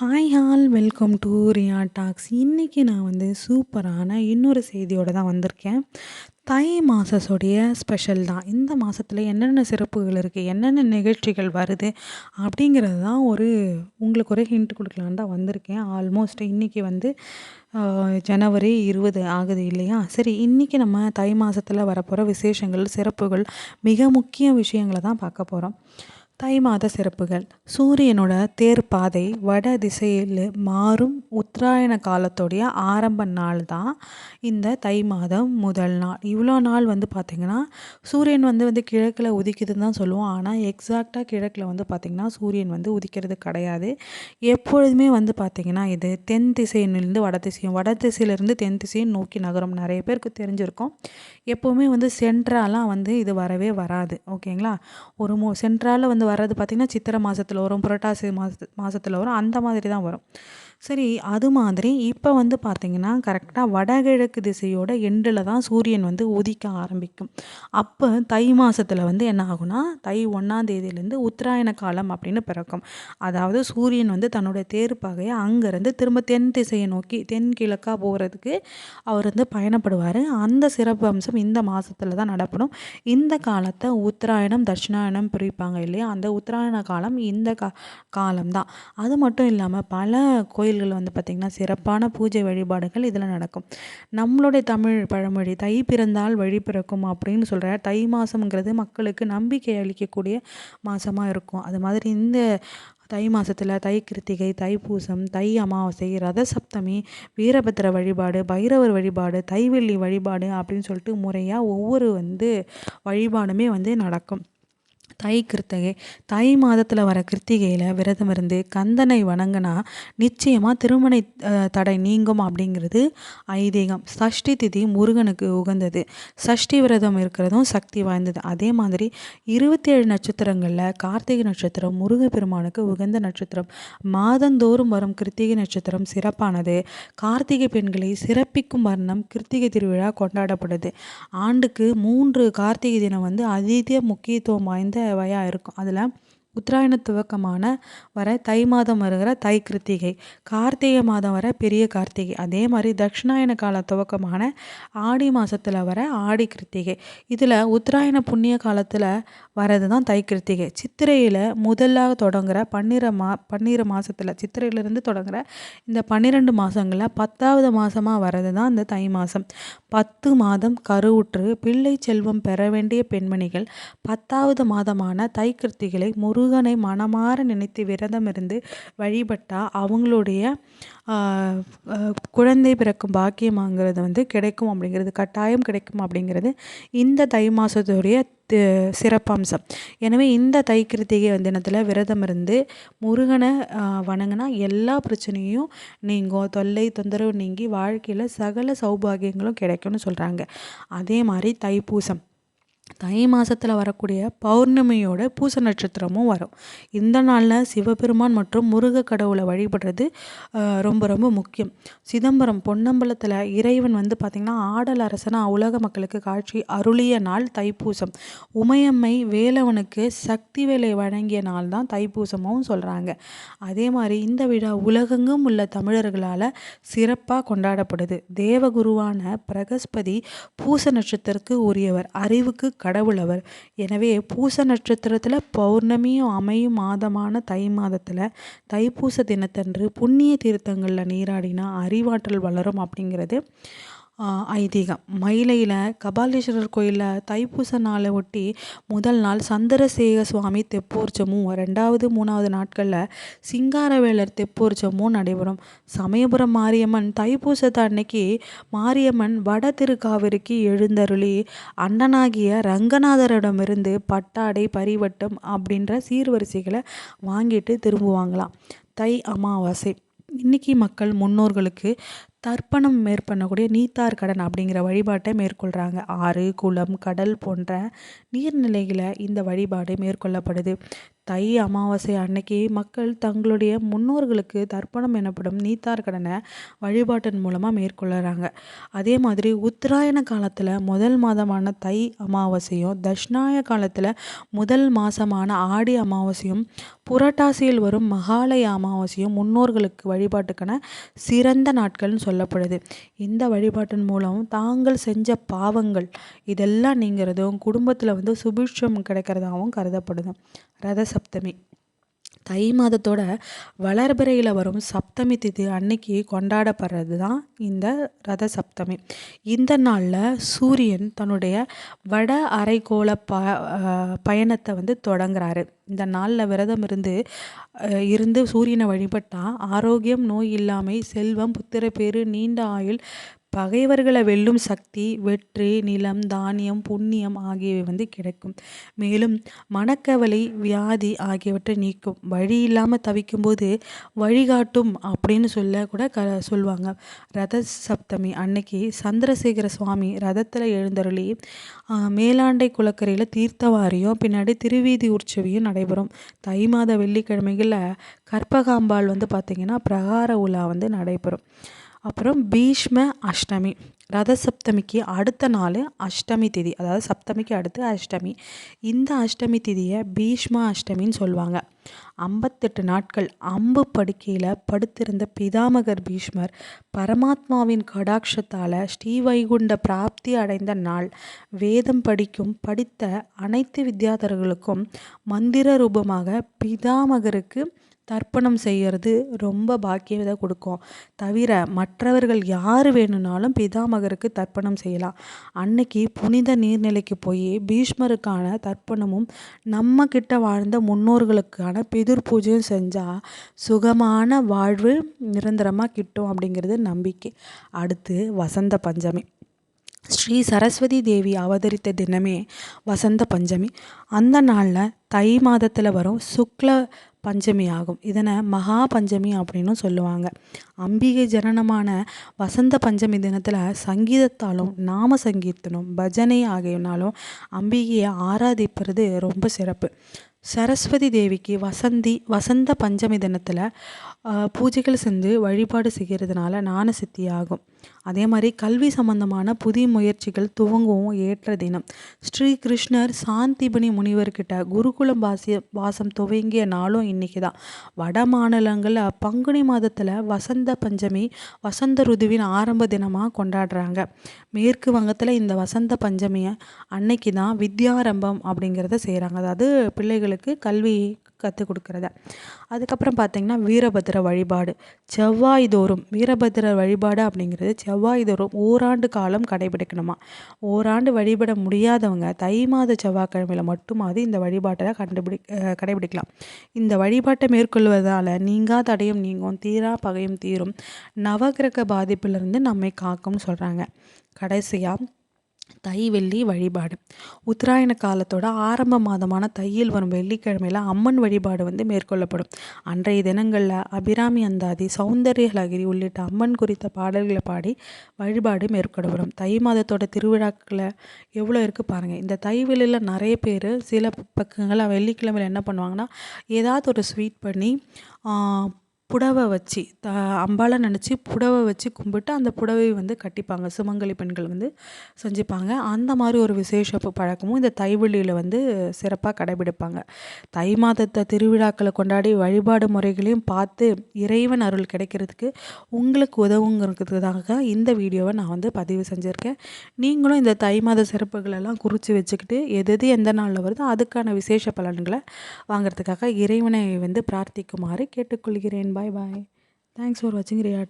Hi all welcome to Riya talks இன்றைக்கி நான் வந்து சூப்பரான இன்னொரு செய்தியோடு தான் வந்திருக்கேன். தை மாதத்துடைய ஸ்பெஷல் தான். இந்த மாதத்துல என்னென்ன சிறப்புகள் இருக்குது என்னென்ன நிகழ்ச்சிகள் வருது? அப்படிங்கிறது தான் ஒரு உங்களுக்கு ஒரு ஹிண்ட் கொடுக்கலான்னு தான் வந்திருக்கேன். ஆல்மோஸ்ட் இன்றைக்கி வந்து ஜனவரி இருபது ஆகுது இல்லையா? சரி இன்றைக்கி நம்ம தை மாதத்தில் வரப்போகிற விசேஷங்கள் சிறப்புகள் மிக முக்கிய விஷயங்களை தான் பார்க்க போகிறோம் தை மாத சிறப்புகள். சூரியனோட தேர்ப்பாதை வட திசையில் மாறும் உத்தராயண காலத்துடைய ஆரம்ப நாள் தான் இந்த தை மாதம் முதல் நாள். இவ்வளோ நாள் வந்து பார்த்திங்கன்னா சூரியன் வந்து வந்து கிழக்கில் உதிக்குதுன்னு தான் சொல்லுவோம். ஆனால் எக்ஸாக்டாக கிழக்கில் வந்து பார்த்திங்கன்னா சூரியன் வந்து உதிக்கிறது கிடையாது. எப்பொழுதுமே வந்து பார்த்திங்கன்னா இது தென் திசையிலிருந்து வட திசையும் வட திசையிலேருந்து தென் திசையும் நோக்கி நகரம். நிறைய பேருக்கு தெரிஞ்சிருக்கும். எப்போவுமே வந்து சென்ட்ராலாம் வந்து இது வரவே வராது. ஓகேங்களா? ஒரு மோ சென்ட்ராலில் வந்து வர்றது பார்த்திங்கன்னா சித்திரை மாதத்தில் வரும் புரட்டாசி மாத மாதத்துல வரும். அந்த மாதிரி தான் வரும். சரி அது மாதிரி இப்போ வந்து பார்த்திங்கன்னா கரெக்டாக வடகிழக்கு திசையோட எண்டில் தான் சூரியன் வந்து உதிக்க ஆரம்பிக்கும். அப்போ தை மாதத்தில் வந்து என்ன ஆகும்னா தை ஒன்றாம் தேதியிலேருந்து உத்தராயண காலம் அப்படின்னு பிறக்கும். அதாவது சூரியன் வந்து தன்னுடைய தேர்ப்பாகையை அங்கேருந்து திரும்ப தென் திசையை நோக்கி தென் கிழக்காக போகிறதுக்கு அவர் வந்து பயணப்படுவார். அந்த சிறப்பு அம்சம் இந்த மாதத்தில் தான் நடப்படும். இந்த காலத்தை உத்தராயணம் தட்சிணாயணம் பிரிப்பாங்க இல்லையா? அந்த உத்தராயண காலம் இந்த கா காலம்தான் அது மட்டும் இல்லாமல் பல கோயில்கள் வந்து பார்த்திங்கன்னா சிறப்பான பூஜை வழிபாடுகள் இதில் நடக்கும். நம்மளுடைய தமிழ் பழமொழி தை பிறந்தால் வழி பிறக்கும் அப்படின்னு சொல்கிற தை மாதம்ங்கிறது மக்களுக்கு நம்பிக்கை அளிக்கக்கூடிய மாதமாக இருக்கும். அது மாதிரி இந்த தை மாதத்தில் தை கிருத்திகை தைப்பூசம் தை அமாவாசை ரத சப்தமி வீரபத்திர வழிபாடு பைரவர் வழிபாடு தைவெள்ளி வழிபாடு அப்படின்னு சொல்லிட்டு முறையாக ஒவ்வொரு வந்து வழிபாடுமே வந்து நடக்கும். தை கிருத்திகை தை மாதத்தில் வர கிருத்திகையில் விரதம் இருந்து கந்தனை வணங்கினா நிச்சயமாக திருமண தடை நீங்கும் அப்படிங்கிறது ஐதீகம். சஷ்டி திதி முருகனுக்கு உகந்தது. சஷ்டி விரதம் இருக்கிறதும் சக்தி வாய்ந்தது. அதே மாதிரி இருபத்தி ஏழு நட்சத்திரங்களில் கார்த்திகை நட்சத்திரம் முருகப்பெருமானுக்கு உகந்த நட்சத்திரம். மாதந்தோறும் வரும் கிருத்திகை நட்சத்திரம் சிறப்பானது. கார்த்திகை பெண்களை சிறப்பிக்கும் வர்ணம் கிருத்திகை திருவிழா கொண்டாடப்படுது. ஆண்டுக்கு மூன்று கார்த்திகை தினம் வந்து அதீத முக்கியத்துவம் வாய்ந்த வயா இருக்கும். அதில் உத்தராயண துவக்கமான வர தை மாதம் வருகிற தை கிருத்திகை கார்த்திகை மாதம் வர பெரிய கார்த்திகை. அதே மாதிரி தட்சிணாயன கால துவக்கமான ஆடி மாதத்தில் வர ஆடி கிருத்திகை. இதில் உத்தராயண புண்ணிய காலத்தில் வரது தான் தை கிருத்திகை. சித்திரையில் முதலாக தொடங்குகிற பன்னிர மா பன்னிரு மாதத்தில் சித்திரையிலேருந்து தொடங்குகிற இந்த பன்னிரெண்டு மாதங்களில் பத்தாவது மாதமாக வர்றது தான் இந்த தை மாதம் பத்து மாதம் கருவுற்று பிள்ளை செல்வம் பெற வேண்டிய பெண்மணிகள் பத்தாவது மாதமான தை கிருத்திகளை முருகனை மனமாற நினைத்து விரதம் இருந்து வழிபட்டால் அவங்களுடைய குழந்தை பிறக்கும் பாக்கியமாங்கிறது வந்து கிடைக்கும் அப்படிங்கிறது கட்டாயம் கிடைக்கும் அப்படிங்கிறது இந்த தை மாதத்துடைய சிறப்பம்சம். எனவே இந்த தை கிருத்திகை தினத்தில் விரதம் இருந்து முருகனை வணங்கினா எல்லா பிரச்சனையும் நீங்கும். தொல்லை தொந்தரவு நீங்கி வாழ்க்கையில் சகல சௌபாகியங்களும் கிடைக்கும்னு சொல்கிறாங்க அதே மாதிரி தைப்பூசம். தை மாதத்தில் வரக்கூடிய பௌர்ணமியோட பூச நட்சத்திரமும் வரும். இந்த நாளில் சிவபெருமான் மற்றும் முருக கடவுளை வழிபடுறது ரொம்ப ரொம்ப முக்கியம். சிதம்பரம் பொன்னம்பலத்தில் இறைவன் வந்து பார்த்திங்கன்னா ஆடல் அரசனாக உலக மக்களுக்கு காட்சி அருளிய நாள் தைப்பூசம். உமையம்மை வேலவனுக்கு சக்தி வேலை வழங்கிய நாள் தான் தைப்பூசமும் சொல்கிறாங்க அதே மாதிரி இந்த விழா உலகெங்கும் உள்ள தமிழர்களால் சிறப்பாக கொண்டாடப்படுது. தேவகுருவான பிரகஸ்பதி பூச நட்சத்திரத்துக்கு உரியவர். அறிவுக்கு கடவுள் அவர் எனவே பூச நட்சத்திரத்தில் பௌர்ணமியும் அமையும் மாதமான தை மாதத்தில் தைப்பூச தினத்தன்று புண்ணிய தீர்த்தங்களில் நீராடினா அறிவாற்றல் வளரும் அப்படிங்கிறது. ஐதீகம். மயிலையில் கபாலீஸ்வரர் கோயிலில் தைப்பூச நாளை ஒட்டி முதல் நாள் சந்திரசேக சுவாமி தெப்போர்ச்சமும் ரெண்டாவது மூணாவது நாட்களில் சிங்காரவேலர் தெப்போற்சமும் நடைபெறும். சமயபுரம் மாரியம்மன் தைப்பூசத்தை அன்னைக்கு மாரியம்மன் வட திருக்காவிற்கு எழுந்தருளி அண்ணனாகிய ரங்கநாதரிடமிருந்து பட்டாடை பரிவட்டம் அப்படின்ற சீர்வரிசைகளை வாங்கிட்டு திரும்புவாங்களாம். தை அமாவாசை. இன்றைக்கி மக்கள் முன்னோர்களுக்கு தர்ப்பணம் மேற்கொள்ளக்கூடிய நீத்தார் கடன் அப்படிங்கிற வழிபாட்டை மேற்கொள்கிறாங்க ஆறு குளம் கடல் போன்ற நீர்நிலைகளை இந்த வழிபாடு மேற்கொள்ளப்படுது. தை அமாவாசை அன்னைக்கு மக்கள் தங்களுடைய முன்னோர்களுக்கு தர்ப்பணம் எனப்படும் நீத்தார் கடனை வழிபாட்டின் மூலமாக மேற்கொள்ளுறாங்க அதே மாதிரி உத்தராயண காலத்தில் முதல் மாதமான தை அமாவாசையும் தஷ்ணாய காலத்தில் முதல் மாதமான ஆடி அமாவாசையும் புரட்டாசியில் வரும் மகாலய அமாவாசையும் முன்னோர்களுக்கு வழிபாட்டுக்கான சிறந்த நாட்கள்னு சொல்லப்படுது. இந்த வழிபாட்டின் மூலம் தாங்கள் செஞ்ச பாவங்கள் இதெல்லாம் நீங்கிறதும் குடும்பத்தில் வந்து சுபிட்சம் கிடைக்கிறதாகவும் கருதப்படுது. ரத சப்தமி தை மாதத்தோட வளர்பிறையில் வரும் சப்தமி திதி அன்னைக்கு கொண்டாடப்படுறது தான் இந்த ரத சப்தமி. இந்த நாளில் சூரியன் தன்னுடைய வட அரைக்கோள ப பயணத்தை வந்து தொடங்குறாரு. இந்த நாளில் விரதம் இருந்து இருந்து சூரியனை வழிபட்டால் ஆரோக்கியம் நோய் இல்லாமை செல்வம் புத்திர பேரு நீண்ட ஆயுள் பகைவர்களை வெல்லும் சக்தி வெற்றி நிலம் தானியம் புண்ணியம் ஆகியவை வந்து கிடைக்கும். மேலும் மனக்கவலை வியாதி ஆகியவற்றை நீக்கும். வழி இல்லாமல் தவிக்கும்போது வழிகாட்டும் அப்படின்னு சொல்ல கூட க சொல்லுவாங்க ரத சப்தமி அன்னைக்கு சந்திரசேகர சுவாமி ரதத்தில் எழுந்தருளி மேலாண்டை குளக்கரையில் தீர்த்தவாரியும் பின்னாடி திருவீதி உற்சவியும் நடைபெறும். தை மாத வெள்ளிக்கிழமைகளில் கற்பகாம்பாள் வந்து பார்த்திங்கன்னா பிரகார உலா வந்து நடைபெறும். அப்புறம் பீஷ்ம அஷ்டமி ரத சப்தமிக்கு அடுத்த நாள் அஷ்டமி திதி அதாவது சப்தமிக்கு அடுத்து அஷ்டமி. இந்த அஷ்டமி திதியை பீஷ்ம அஷ்டமின்னு சொல்லுவாங்க. ஐம்பத்தெட்டு நாட்கள் அம்பு படுக்கையில் படுத்திருந்த பிதாமகர் பீஷ்மர் பரமாத்மாவின் கடாட்சத்தால் ஸ்ரீவைகுண்ட பிராப்தி அடைந்த நாள். வேதம் படிக்கும் படித்த அனைத்து வித்யாதர்களுக்கும் மந்திர ரூபமாக பிதாமகருக்கு தர்ப்பணம் செய்கிறது ரொம்ப பாக்கியத்தை கொடுக்கும். தவிர மற்றவர்கள் யார் வேணும்னாலும் பிதாமகருக்கு தர்ப்பணம் செய்யலாம். அன்னைக்கு புனித நீர்நிலைக்கு போய் பீஷ்மருக்கான தர்ப்பணமும் நம்ம கிட்ட வாழ்ந்த முன்னோர்களுக்கான பிதிர் பூஜையும் செஞ்சால் சுகமான வாழ்வு நிரந்தரமாக கிட்டும் அப்படிங்கிறது நம்பிக்கை. அடுத்து வசந்த பஞ்சமி. ஸ்ரீ சரஸ்வதி தேவி அவதரித்த தினமே வசந்த பஞ்சமி. அந்த நாளில் தை மாதத்தில் வரும் சுக்ல பஞ்சமி ஆகும். இதனை மகா பஞ்சமி அப்படின்னு சொல்லுவாங்க. அம்பிகை ஜனனமான வசந்த பஞ்சமி தினத்தில் சங்கீதத்தாலும் நாம சங்கீர்த்தனும் பஜனை ஆகியனாலும் அம்பிகையை ஆராதிப்பது ரொம்ப சிறப்பு. சரஸ்வதி தேவிக்கு வசந்தி வசந்த பஞ்சமி தினத்தில் பூஜைகள் செஞ்சு வழிபாடு செய்கிறதுனால ஞான சித்தி ஆகும் அதே மாதிரி கல்வி சம்பந்தமான புதிய முயற்சிகள் துவங்கவும் ஏற்ற தினம். ஸ்ரீ கிருஷ்ணர் சாந்திபனி முனிவர்கிட்ட குருகுலம் வாசிய வாசம் துவங்கிய நாளும் இன்னைக்கு தான். வட மாநிலங்களில் பங்குனி மாதத்தில் வசந்த பஞ்சமி வசந்த ருதுவின் ஆரம்ப தினமாக கொண்டாடுறாங்க. மேற்கு வங்கத்தில் இந்த வசந்த பஞ்சமியை அன்னைக்கு தான் வித்யாரம்பம் அப்படிங்கிறத செய்கிறாங்க அதாவது பிள்ளைகளுக்கு கல்வி கற்றுக் கொடுக்குறத. அதுக்கப்புறம் பார்த்திங்கன்னா வீரபத்திர வழிபாடு. செவ்வாய் தோறும் வீரபத்திர வழிபாடு அப்படிங்கிறது செவ்வாய் தோறும் ஓராண்டு காலம் கடைபிடிக்கணுமா? ஓராண்டு வழிபட முடியாதவங்க தை மாத செவ்வாய்க்கிழமையில் மட்டுமாவது இந்த வழிபாட்டை கண்டுபிடி கடைபிடிக்கலாம். இந்த வழிபாட்டை மேற்கொள்வதால் நீங்கா தடையும் நீங்கும் தீரா பகையும் தீரும் நவகிரக பாதிப்பிலிருந்து நம்மை காக்கும்னு சொல்கிறாங்க கடைசியாக தை வெள்ளி வழிபாடு. உத்தராயண காலத்தோட ஆரம்ப மாதமான தையில் வரும் வெள்ளிக்கிழமையில் அம்மன் வழிபாடு வந்து மேற்கொள்ளப்படும். அன்றைய தினங்களில் அபிராமி அந்தாதி சௌந்தர்யலகிரி உள்ளிட்ட அம்மன் குறித்த பாடல்களை பாடி வழிபாடு மேற்கொள்ளப்படும். தை மாதத்தோட திருவிழாக்களை எவ்வளோ இருக்குது பாருங்கள் இந்த தை வெளியில் நிறைய பேர் சில பக்கங்களில் வெள்ளிக்கிழமையில் என்ன பண்ணுவாங்கன்னா ஏதாவது ஒரு ஸ்வீட் பண்ணி புடவை வச்சு த அம்பாலை நினச்சி புடவை வச்சு கும்பிட்டு அந்த புடவை வந்து கட்டிப்பாங்க. சுமங்கலி பெண்கள் வந்து செஞ்சுப்பாங்க. அந்த மாதிரி ஒரு விசேஷ பழக்கமும் இந்த தைவெளியில் வந்து சிறப்பாக கடைபிடிப்பாங்க. தை மாதத்தை திருவிழாக்களை கொண்டாடி வழிபாடு முறைகளையும் பார்த்து இறைவன் அருள் கிடைக்கிறதுக்கு உங்களுக்கு உதவுங்கிறதுக்காக இந்த வீடியோவை நான் வந்து பதிவு செஞ்சுருக்கேன். நீங்களும் இந்த தை மாத சிறப்புகளெல்லாம் குறித்து வச்சுக்கிட்டு எது எது எந்த நாளில் வருதோ அதுக்கான விசேஷ பலன்களை வாங்கிறதுக்காக இறைவனை வந்து பிரார்த்திக்குமாறு கேட்டுக்கொள்கிறேன். Bye bye. Thanks for watching Ria